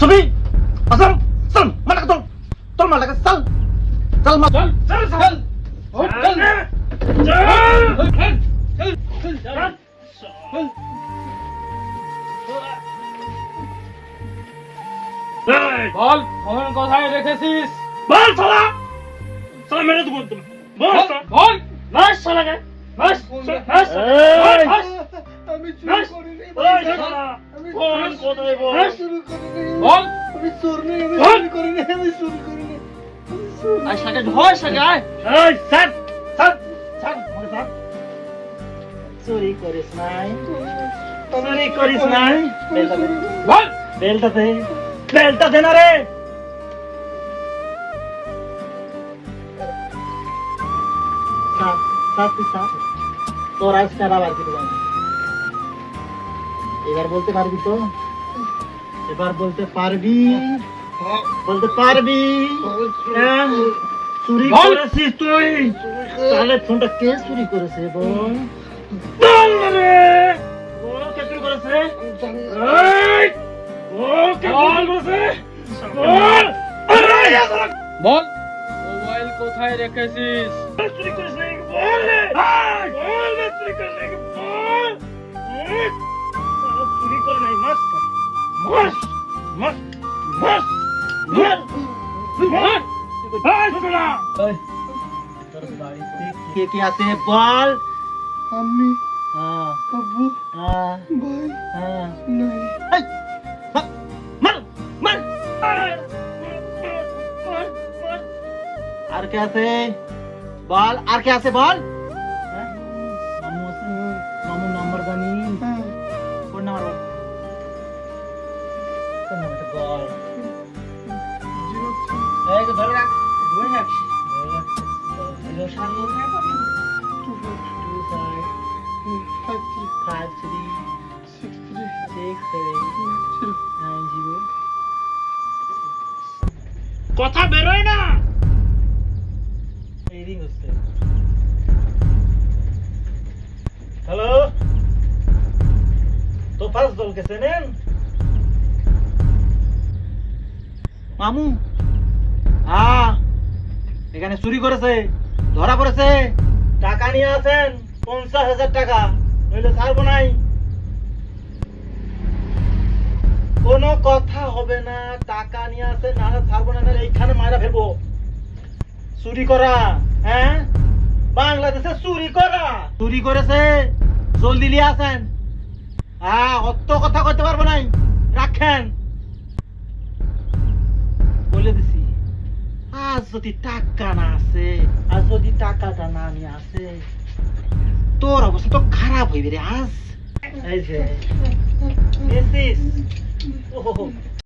ছবি আসল চল মালাকে চল চল মালাকে চল চল মা চল চল চল চল চল চল বল ফোন কোথায় রেখেছিস? বল শালা। শালা মেরে দেবো একদম। বল বল। বল। বাস শালাকে। বাস বাস আমি চোর নই আমি বল। চুরি করিনি আমি চুরি করিনি আমি চোর সাকে ধর সাকে আয়। এই স্যার স্যার স্যার আমাকে স্যার চুরি করিস নাই। চুরি করিস নাই। আমি চুরি করিনি। বল বেলটা দে। বেলটা দে না রে। সাত সাত তুই সাত তোর আজকে আর আবার কিছু এবার বলতে পারবি তো? এবার বলতে পারবি? বলতে পারবি? চুরি হ্যাঁ? করেছিস তুই? তাহলে ফোনটা কে চুরি করেছে বল? বল চুরি মোবাইল কোথায় রেখেছিস? চুরি বল বল চুরি করিস মাস মাস এই শালা তোর বাড়িতে কে কে আছে বল আমি হ্যাঁ আব্বু হ্যাঁ ভাই হ্যাঁ নাই এই, মার, মার, কথা বেরোয় না। হ্যালো? তো ফার্স্ট দলকে চেনেন? মামু হ্যাঁ এখানে চুরি করেছে, ধরা পড়েছে। টাকা নিয়ে আছেন, পঞ্চাশ হাজার টাকা। নইলে ছাড়বো নাই। কোনো কথা হবে না, টাকা নিয়ে আসেন না ছাড়বো না এইখানে মায়েরা ফেলব। চুরি করা হ্যাঁ? বাংলাদেশে চুরি করা। চুরি করেছে, জলদি নিয়ে আসেন। হ্যাঁ অত কথা করতে পারব নাই। রাখেন। যদি টাকা না আছে আর যদি টাকাটা না নিয়ে আছে তোর অবস্থা তো খারাপ হইবে রে আজ এই যে